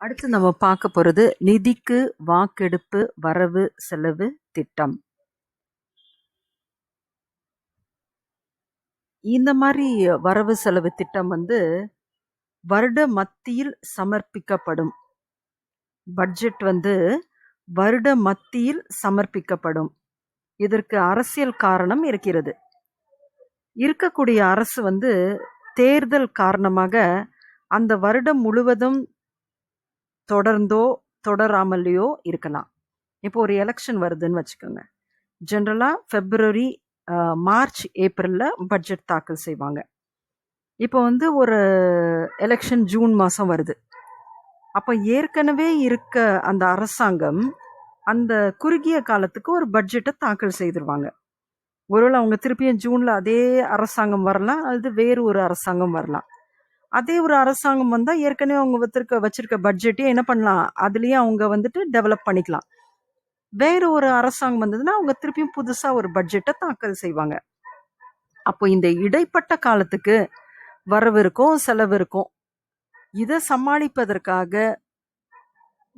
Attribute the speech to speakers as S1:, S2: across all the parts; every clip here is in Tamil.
S1: அடுத்து நம்ம பார்க்க போகிறது நிதிக்கு வாக்கெடுப்பு வரவு செலவு திட்டம். இந்த மாதிரி வரவு செலவு திட்டம் வந்து வருட மத்தியில் சமர்ப்பிக்கப்படும். பட்ஜெட் வந்து வருட மத்தியில் சமர்ப்பிக்கப்படும். இதற்கு அரசியல் காரணம் இருக்கிறது. இருக்கக்கூடிய அரசு வந்து தேர்தல் காரணமாக அந்த வருடம் முழுவதும் தொடர்ந்தோ, தொடராமலேயோ இருக்கலாம். இப்போ ஒரு எலெக்ஷன் வருதுன்னு வச்சுக்கோங்க. ஜென்ரலாக ஃபெப்ரவரி மார்ச், ஏப்ரலில் பட்ஜெட் தாக்கல் செய்வாங்க. இப்போ வந்து ஒரு எலெக்ஷன் ஜூன் மாதம் வருது. அப்போ ஏற்கனவே இருக்க அந்த அரசாங்கம், அந்த குறுகிய காலத்துக்கு ஒரு பட்ஜெட்டை தாக்கல் செய்துருவாங்க. ஒருவேளை அவங்க திருப்பியும் ஜூனில் அதே அரசாங்கம் வரலாம். அல்லது வேறு ஒரு அரசாங்கம் வரலாம். அதே ஒரு அரசாங்கம் வந்தால் ஏற்கனவே அவங்க வச்சிருக்க வச்சிருக்க பட்ஜெட்டையும் என்ன பண்ணலாம்? அதுலேயே அவங்க வந்துட்டு டெவலப் பண்ணிக்கலாம். வேற ஒரு அரசாங்கம் வந்ததுன்னா, அவங்க திருப்பியும் புதுசாக ஒரு பட்ஜெட்டை தாக்கல் செய்வாங்க. அப்போ இந்த இடைப்பட்ட காலத்துக்கு வரவு இருக்கும், செலவு இருக்கும். இதை சமாளிப்பதற்காக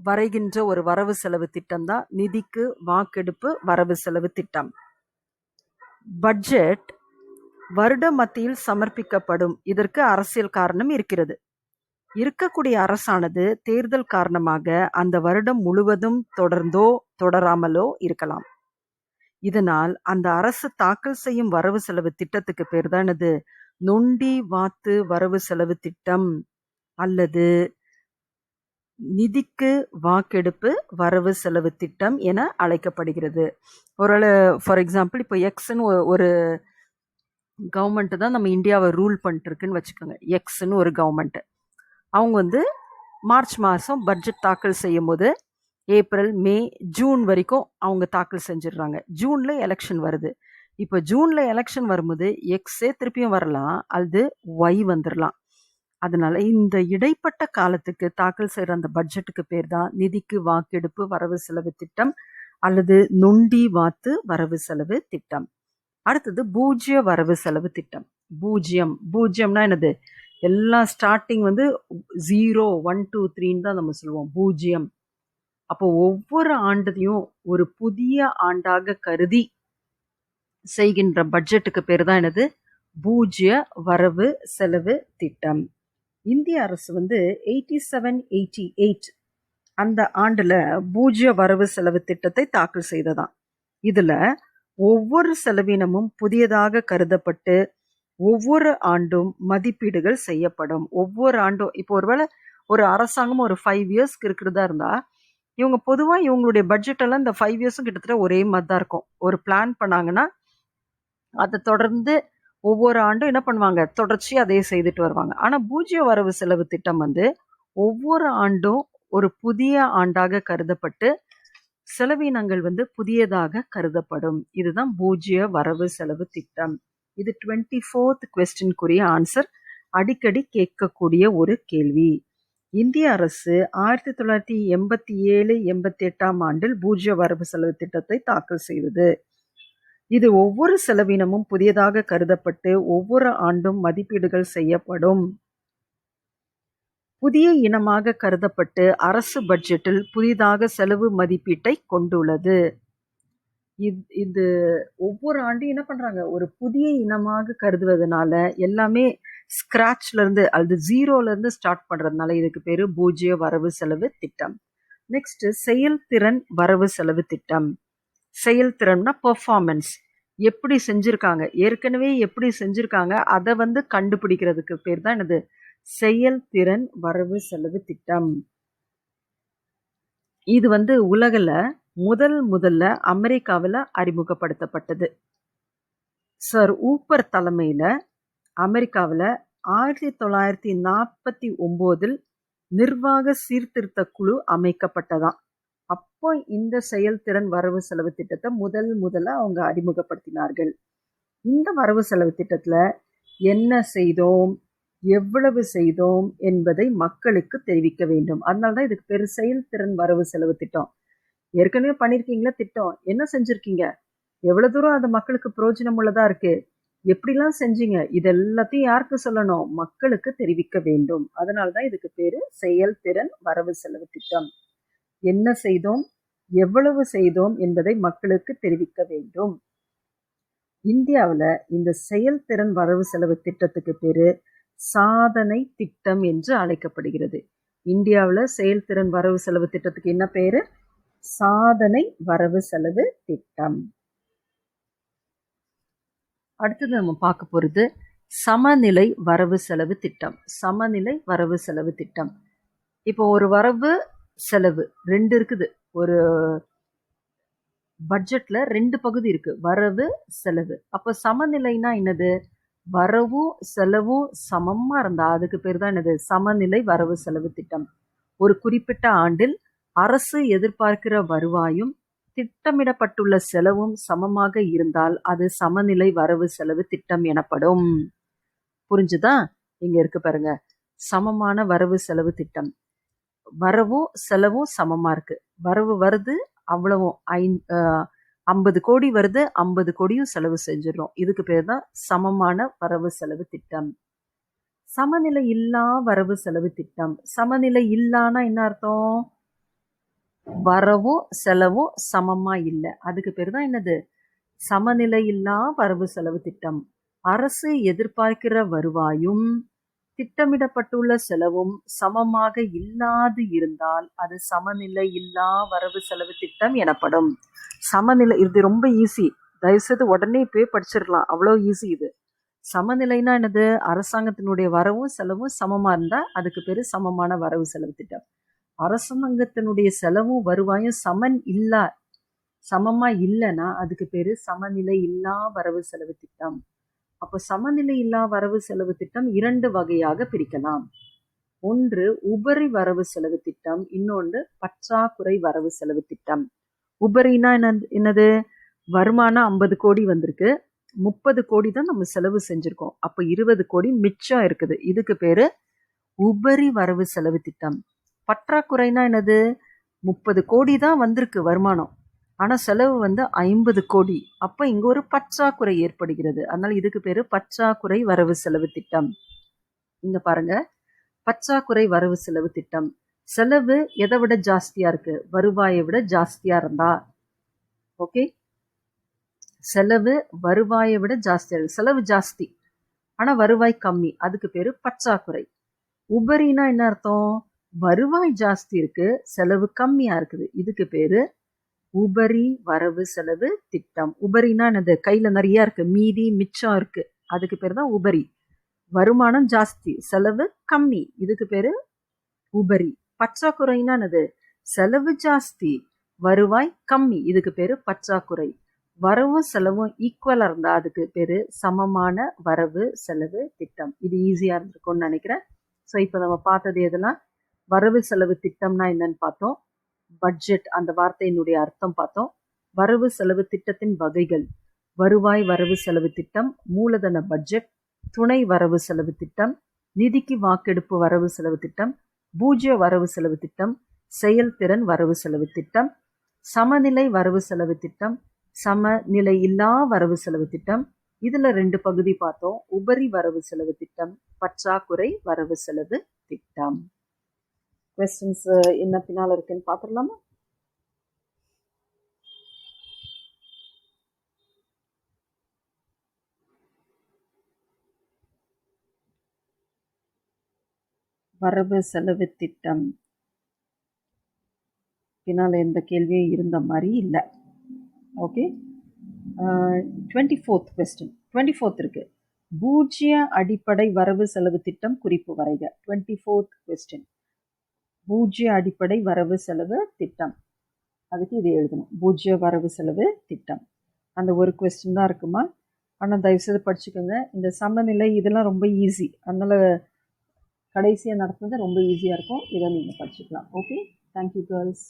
S1: வரைகின்ற ஒரு வரவு செலவு திட்டம் தான் நிதிக்கு வாக்கெடுப்பு வரவு செலவு திட்டம். பட்ஜெட் வருட மத்தியில் சமர்ப்பிக்கப்படும். இதற்கு அரசியல் காரணம் இருக்கிறது. இருக்கக்கூடிய அரசானது தேர்தல் காரணமாக அந்த வருடம் முழுவதும் தொடர்ந்தோ, தொடராமலோ இருக்கலாம். இதனால் அந்த அரசு தாக்கல் செய்யும் வரவு செலவு திட்டத்துக்கு பேர் தானது நொண்டி வாத்து வரவு செலவு திட்டம் அல்லது நிதிக்கு வாக்கெடுப்பு வரவு செலவு திட்டம் என அழைக்கப்படுகிறது. ஒரு ஃபார் எக்ஸாம்பிள் இப்போ எக்ஸ்ன்னு ஒரு கவர்மெண்ட்டு தான் நம்ம இந்தியாவை ரூல் பண்ணிட்டுருக்குன்னு வச்சுக்கோங்க. எக்ஸ்னு ஒரு கவர்மெண்ட்டு அவங்க வந்து மார்ச் மாதம் பட்ஜெட் தாக்கல் செய்யும்போது, ஏப்ரல், மே, ஜூன் வரைக்கும் அவங்க தாக்கல் செஞ்சுடுறாங்க. ஜூனில் எலெக்ஷன் வருது. இப்போ ஜூனில் எலெக்ஷன் வரும்போது எக்ஸே திருப்பியும் வரலாம். அல்லது ஒய் வந்துடலாம் அதனால இந்த இடைப்பட்ட காலத்துக்கு தாக்கல் செய்கிற அந்த பட்ஜெட்டுக்கு பேர் தான் நிதிக்கு வாக்கெடுப்பு வரவு செலவு திட்டம் அல்லது நொண்டி வாத்து வரவு செலவு திட்டம். அடுத்தது பூஜ்ய வரவு செலவு திட்டம். பூஜ்யம். பூஜ்யம்னா என்னது? எல்லாம் ஸ்டார்டிங் வந்து 0, 1, 2, 3ன்னு தான் நம்ம சொல்லுவோம். பூஜ்யம். அப்போ ஒவ்வொரு ஆண்டதையும் ஒரு புதிய ஆண்டாக கருதி செய்கின்ற பட்ஜெட்டுக்கு பேர் தான் என்னது? பூஜ்ய வரவு செலவு திட்டம். இந்திய அரசு வந்து 87, 88 அந்த ஆண்டில் பூஜ்ய வரவு செலவு திட்டத்தை தாக்கல் செய்ததாம். இதில் ஒவ்வொரு செலவினமும் புதியதாக கருதப்பட்டு, ஒவ்வொரு ஆண்டும் மதிப்பீடுகள் செய்யப்படும். ஒவ்வொரு ஆண்டும் இப்போ ஒருவேளை ஒரு அரசாங்கம் ஒரு ஃபைவ் இயர்ஸ்க்கு இருக்கிறதா இருந்தா, இவங்க பொதுவாக இவங்களுடைய பட்ஜெட்டெல்லாம் இந்த ஃபைவ் இயர்ஸும் கிட்டத்தட்ட ஒரே மாதிரி தான் இருக்கும். ஒரு பிளான் பண்ணாங்கன்னா, அதை தொடர்ந்து ஒவ்வொரு ஆண்டும் என்ன பண்ணுவாங்க? தொடர்ச்சி அதையே செய்துட்டு வருவாங்க. ஆனால் பூஜ்ய வரவு செலவு திட்டம் வந்து ஒவ்வொரு ஆண்டும் ஒரு புதிய ஆண்டாக கருதப்பட்டு, செலவினங்கள் வந்து புதியதாக கருதப்படும். இதுதான் பூஜ்ய வரவு செலவு திட்டம். இது 24த் கொஸ்டின்க்குரிய ஆன்சர். அடிக்கடி கேட்கக்கூடிய ஒரு கேள்வி. இந்திய அரசு 1987, 88ஆம் ஆண்டில் பூஜ்ய வரவு செலவு திட்டத்தை தாக்கல் செய்தது. இது ஒவ்வொரு செலவினமும் புதியதாக கருதப்பட்டு, ஒவ்வொரு ஆண்டும் மதிப்பீடுகள் செய்யப்படும். புதிய இனமாக கருதப்பட்டு, அரசு பட்ஜெட்டில் புதிதாக செலவு மதிப்பீட்டை கொண்டுள்ளது. இது இது ஒவ்வொரு ஆண்டும் என்ன பண்றாங்க? ஒரு புதிய இனமாக கருதுவதனால, எல்லாமே ஸ்க்ராட்ச்லேருந்து அல்லது 0ல இருந்து ஸ்டார்ட் பண்றதுனால இதுக்கு பேரு பூஜ்ஜிய வரவு செலவு திட்டம். நெக்ஸ்ட் செயல்திறன் வரவு செலவு திட்டம். செயல்திறன்னா பெர்ஃபார்மன்ஸ். எப்படி செஞ்சிருக்காங்க? ஏற்கனவே எப்படி செஞ்சிருக்காங்க? அதை வந்து கண்டுபிடிக்கிறதுக்கு பேர் தான் என்னது? செயல்திறன் வரவு செலவு திட்டம். இது வந்து உலகில் முதல் முதல்ல அமெரிக்காவில் அறிமுகப்படுத்தப்பட்டது. சர் ஊப்பர் தலைமையில் அமெரிக்காவில் ஆயிரத்தி தொள்ளாயிரத்தி நாற்பத்தி ஒம்போதில் நிர்வாக சீர்திருத்த குழு அமைக்கப்பட்டதாம். அப்போ இந்த செயல்திறன் வரவு செலவு திட்டத்தை முதல் முதல்ல அவங்க அறிமுகப்படுத்தினார்கள். இந்த வரவு செலவு திட்டத்தில் என்ன செய்தோம்? எவ்வளவு செய்தோம்? என்பதை மக்களுக்கு தெரிவிக்க வேண்டும். அதனால தான் இதுக்கு பேரு செயல்திறன் வரவு செலவு திட்டம். ஏற்கனவே பண்ணியிருக்கீங்களா திட்டம்? என்ன செஞ்சிருக்கீங்க? எவ்வளவு தூரம் அது மக்களுக்கு பிரயோஜனம் உள்ளதா இருக்கு? எப்படிலாம் செஞ்சீங்க இது எல்லாத்தையும் யாருக்கு சொல்லணும் மக்களுக்கு தெரிவிக்க வேண்டும் அதனால தான் இதுக்கு பேரு செயல்திறன் வரவு செலவு திட்டம் என்ன செய்தோம் எவ்வளவு செய்தோம் என்பதை மக்களுக்கு தெரிவிக்க வேண்டும் இந்தியாவில் இந்த செயல்திறன் வரவு செலவு திட்டத்துக்கு பேரு சாதனை திட்டம் என்று அழைக்கப்படுகிறது. இந்தியாவில் செயல்திறன் வரவு செலவு திட்டத்துக்கு என்ன பேரு? சாதனை வரவு செலவு திட்டம். அடுத்தது நம்ம பார்க்க போகிறது சமநிலை வரவு செலவு திட்டம். சமநிலை வரவு செலவு திட்டம். இப்போ ஒரு வரவு செலவு ரெண்டு இருக்குது. ஒரு பட்ஜெட்டில் ரெண்டு பகுதி இருக்குது வரவு செலவு. அப்போ சமநிலைனா என்னது? வரவும் செலவும் சமமாக இருந்தால் அதுக்கு பேர் தான் என்னது? சமநிலை வரவு செலவு திட்டம். ஒரு குறிப்பிட்ட ஆண்டில் அரசு எதிர்பார்க்கிற வருவாயும் திட்டமிடப்பட்டுள்ள செலவும் சமமாக இருந்தால் அது சமநிலை வரவு செலவு திட்டம் எனப்படும். புரிஞ்சுதா? இங்க இருக்கு பாருங்க. சமமான வரவு செலவு திட்டம். வரவும் செலவும் சமமா இருக்கு. வரவு வருது அவ்வளவும். ஐ ஐம்பது கோடி வருது ஐம்பது கோடியும் செலவு செஞ்சிடறோம். இதுக்கு பேர் தான் சமமான வரவு செலவு திட்டம். சமநிலை இல்லா வரவு செலவு திட்டம். சமநிலை இல்லானா என்ன அர்த்தம்? வரவும் செலவும் சமமா இல்லை. அதுக்கு பேர் தான் என்னது? சமநிலை இல்லா வரவு செலவு திட்டம். அரசு எதிர்பார்க்கிற வருவாயும் திட்டமிடப்பட்டுள்ள செலவும் சமமாக இல்லாது இருந்தால் அது சமநிலை இல்லா வரவு செலவு திட்டம் எனப்படும். சமநிலை இது ரொம்ப ஈஸி தயவுசெய்து உடனே போய் படிச்சிடலாம். அவ்வளோ ஈஸி இது. சமநிலைனா என்னது? அரசாங்கத்தினுடைய வரவும் செலவும் சமமாக இருந்தால் அதுக்கு பேர் சமமான வரவு செலவு திட்டம். அரசாங்கத்தினுடைய செலவும் வருவாயும் சமன் இல்லா சமமாக இல்லைன்னா அதுக்கு பேர் சமநிலை இல்லா வரவு செலவு திட்டம். அப்போ சமநிலை இல்லா வரவு செலவு திட்டம் இரண்டு வகையாக பிரிக்கலாம். ஒன்று உபரி வரவு செலவு திட்டம் இன்னொன்று பற்றாக்குறை வரவு செலவு திட்டம். உபரினா என்ன என்னது? வருமானம் ஐம்பது கோடி வந்திருக்கு. முப்பது கோடி தான் நம்ம செலவு செஞ்சுருக்கோம். அப்போ இருபது கோடி மிச்சம் இருக்குது. இதுக்கு பேர் உபரி வரவு செலவு திட்டம். பற்றாக்குறைனா என்னது? முப்பது கோடி தான் வந்திருக்கு வருமானம். ஆனால் செலவு வந்து ஐம்பது கோடி. அப்போ இங்கே ஒரு பற்றாக்குறை ஏற்படுகிறது. அதனால் இதுக்கு பேர் பற்றாக்குறை வரவு செலவு திட்டம். இங்கே பாருங்கள் பற்றாக்குறை வரவு செலவு திட்டம். செலவு எதை விட ஜாஸ்தியாக இருக்குது வருவாயை விட ஜாஸ்தியாக இருந்தா. ஓகே? செலவு வருவாயை விட ஜாஸ்தியாக இருக்குது செலவு ஜாஸ்தி. ஆனால் வருவாய் கம்மி. அதுக்கு பேர் பற்றாக்குறை. உபரினா என்ன அர்த்தம்? வருவாய் ஜாஸ்தி இருக்குது செலவு கம்மியாக இருக்குது. இதுக்கு பேர் உபரி வரவு செலவு திட்டம். உபரினா என்னது? கையில் நிறையா இருக்குது மீதி மிச்சம் இருக்குது அதுக்கு பேர் தான் உபரி. வருமானம் ஜாஸ்தி செலவு கம்மி. இதுக்கு பேர் உபரி. பற்றாக்குறைன்னா என்னது செலவு ஜாஸ்தி வருவாய் கம்மி. இதுக்கு பேரு பற்றாக்குறை. வரவும் செலவும் ஈக்குவலாக இருந்தால் அதுக்கு பேர் சமமான வரவு செலவு திட்டம். இது ஈஸியாக இருந்திருக்கும்னு நினைக்கிறேன். ஸோ இப்போ நம்ம பார்த்தது எதெல்லாம் வரவு செலவு திட்டம்னா என்னன்னு பார்த்தோம். பட்ஜெட் அந்த வார்த்தையினுடைய அர்த்தம் பார்த்தோம். வரவு செலவு திட்டத்தின் வகைகள். வருவாய் வரவு செலவு திட்டம் மூலதன பட்ஜெட் துணை வரவு செலவு திட்டம் நிதிக்கு வாக்கெடுப்பு வரவு செலவு திட்டம் பூஜ்ய வரவு செலவு திட்டம் செயல்திறன் வரவு செலவு திட்டம் சமநிலை வரவு செலவு திட்டம் சமநிலை இல்லா வரவு செலவு திட்டம். இதில் ரெண்டு பகுதி பார்த்தோம். உபரி வரவு செலவு திட்டம் பற்றாக்குறை வரவு செலவு திட்டம். கொஸ்டின்ஸ் என்ன பின்னால் இருக்குன்னு பார்த்துடலாமா? வரவு செலவு திட்டம். பின்னால் எந்த கேள்வியும் இருந்த மாதிரி இல்லை. Okay twenty fourth question twenty fourth இருக்கு. பூஜ்ய அடிப்படை வரவு செலவு திட்டம் குறிப்பு வரைக. டுவெண்ட்டி ஃபோர்த் கொஸ்டின் பூஜ்ய அடிப்படை வரவு செலவு திட்டம். அதுக்கு இது எழுதணும். பூஜ்ய வரவு செலவு திட்டம். அந்த ஒரு கொஸ்டின் தான் இருக்குமா? ஆனால் தயவுசெய்து படிச்சுக்கோங்க. இந்த சமநிலை இதெல்லாம் ரொம்ப ஈஸி அதனால் கடைசியாக நடத்துனது ரொம்ப ஈஸியாக இருக்கும். இதை நீங்கள் படிச்சுக்கலாம். Okay thank you girls